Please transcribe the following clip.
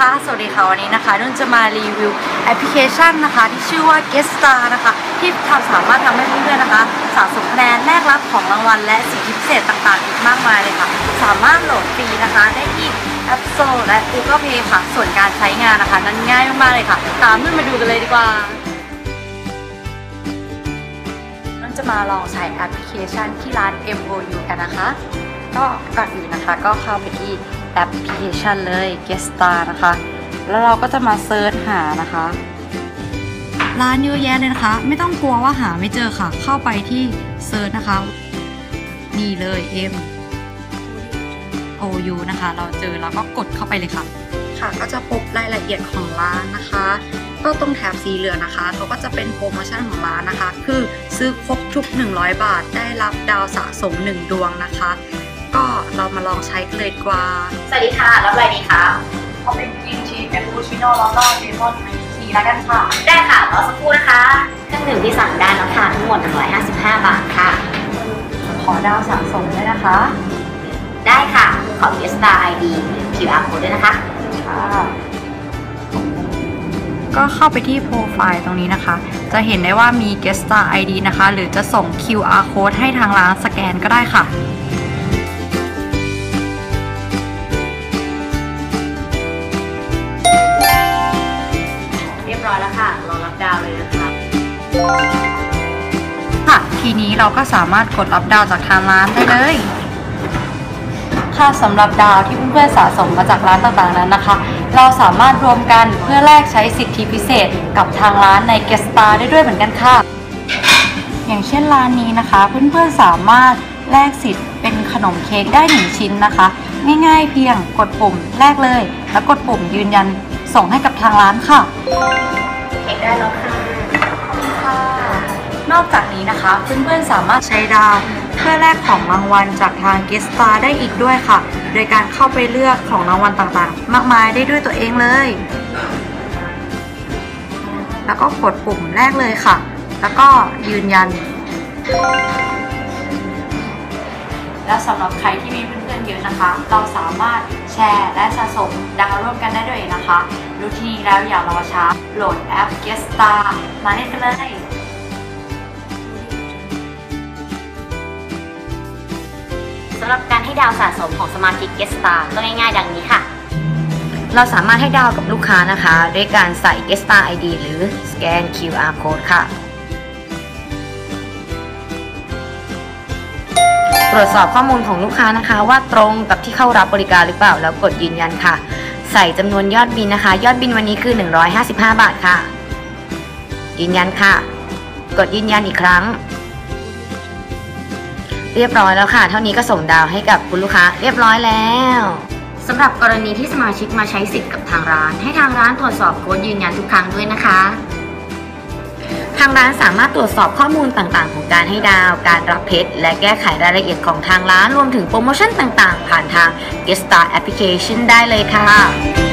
ค่ะ สวัสดีค่ะ วันนี้นะคะนุ่นจะมารีวิวแอปพลิเคชันนะคะ ที่ชื่อว่า g u e s t a r นะคะ ที่ทำสามารถทำให้เพื่อนๆนะคะ สะสมคะแนนแลกรับของรางวัล และสิทธิพิเศษต่างๆ อีกมากมายเลยค่ะ สามารถโหลดฟรีนะคะ ได้ที่ App Store และ Google Play ค่ะ ส่วนการใช้งานนะคะ นั้นง่ายมากๆเลยค่ะ ตามนุ่นมาดูกันเลยดีกว่านุ่นจะมาลองใช้แอปพลิเคชันที่ร้าน MOU กันนะคะ ก็ก่อนอื่นนะคะ ก็เข้าไปที่ แอปพลิเคชันเลย Gestar นะคะ แล้วเราก็จะมาเซิร์ชหานะคะ ร้านเยอะแยะเลยนะคะ ไม่ต้องกลัวว่าหาไม่เจอค่ะ เข้าไปที่เซิร์ชนะคะ นี่เลย M O U นะคะ เราเจอแล้วก็กดเข้าไปเลยค่ะ ค่ะ ก็จะพบรายละเอียดของร้านนะคะ ก็ตรงแถบสีเหลืองนะคะเขาก็จะเป็นโปรโมชั่นของร้านนะคะ คือซื้อครบทุก 100 บาท ได้รับดาวสะสม 1 ดวงนะคะ ก็เรามาลองใช้กันเลยดีกว่า สวัสดีค่ะ รับอะไรดีคะเอาเป็นกรีนชีสแคปปูชิโน่แล้วก็เลมอนไอทีแล้วกันค่ะ ได้ค่ะรอสักครู่นะคะ เครื่องดื่มที่สั่งได้แล้วค่ะทั้งหมด 155 บาทค่ะ ขอดาวสะสมด้วยนะคะ ได้ค่ะ ขอ g e s t a r ID QR code ด้วยนะคะค่ะก็เข้าไปที่โปรไฟล์ตรงนี้นะคะ จะเห็นได้ว่ามี Guest Star ID นะคะ หรือจะส่ง QR code ให้ทางร้านสแกนก็ได้ค่ะ ดาวเลยนะคะค่ะทีนี้เราก็สามารถกดรับดาวจากทางร้านได้เลยค่ะสำหรับดาวที่เพื่อนๆสะสมมาจากร้านต่างๆนั้นนะคะ เราสามารถรวมกันเพื่อแลกใช้สิทธิพิเศษกับทางร้านใน g u e s t a r ได้ด้วยเหมือนกันค่ะ อย่างเช่นร้านนี้นะคะ เพื่อนๆสามารถแลกสิทธิ์เป็นขนมเค้กได้หนึ่งชิ้นนะคะ ง่ายๆเพียงกดปุ่มแลกเลย แล้วกดปุ่มยืนยันส่งให้กับทางร้านค่ะเค้กได้แล้วค่ะค่ะ นอกจากนี้นะคะ เพื่อนๆสามารถใช้ดาว เพื่อแลกของรางวัลจากทาง g u e s t a r ได้อีกด้วยค่ะ โดยการเข้าไปเลือกของรางวัลต่างๆ มากมายได้ด้วยตัวเองเลย แล้วก็กดปุ่มแรกเลยค่ะ แล้วก็ยืนยัน แล้วสำหรับใครที่มีเพื่อนๆเยอะนะคะ เราสามารถแชร์และสะสมดาวร่วมกันได้ด้วยนะคะ รู้ที่นี้แล้วอย่ารอช้า โหลดแอป g u e s t a r มาเล่นกันเลยสำหรับการให้ดาวสะสมของสมาชิก g e s t a r ก็ง่ายๆ ดังนี้ค่ะ เราสามารถให้ดาวกับลูกค้านะคะ ด้วยการใส่ Get s t a r ID หรือสแกน QR code ค่ะ ตรวจสอบข้อมูลของลูกค้านะคะ ว่าตรงกับที่เข้ารับบริการหรือเปล่าแล้วกดยืนยันค่ะ ใส่จำนวนยอดบินนะคะ ยอดบินวันนี้คือ 155 บาทค่ะ ยืนยันค่ะ กดยืนยันอีกครั้ง เรียบร้อยแล้วค่ะ เท่านี้ก็ส่งดาวให้กับคุณลูกค้า เรียบร้อยแล้วสำหรับกรณีที่สมาชิกมาใช้สิทธิ์กับทางร้าน ให้ทางร้านตรวจสอบโค้ดยืนยันทุกครั้งด้วยนะคะ ทางร้านสามารถตรวจสอบข้อมูลต่างๆ ของการให้ดาว การรับเพชร และแก้ไขรายละเอียดของทางร้านรวมถึงโปรโมชั่นต่างๆ ผ่านทาง g e s t a r Application ได้เลยค่ะ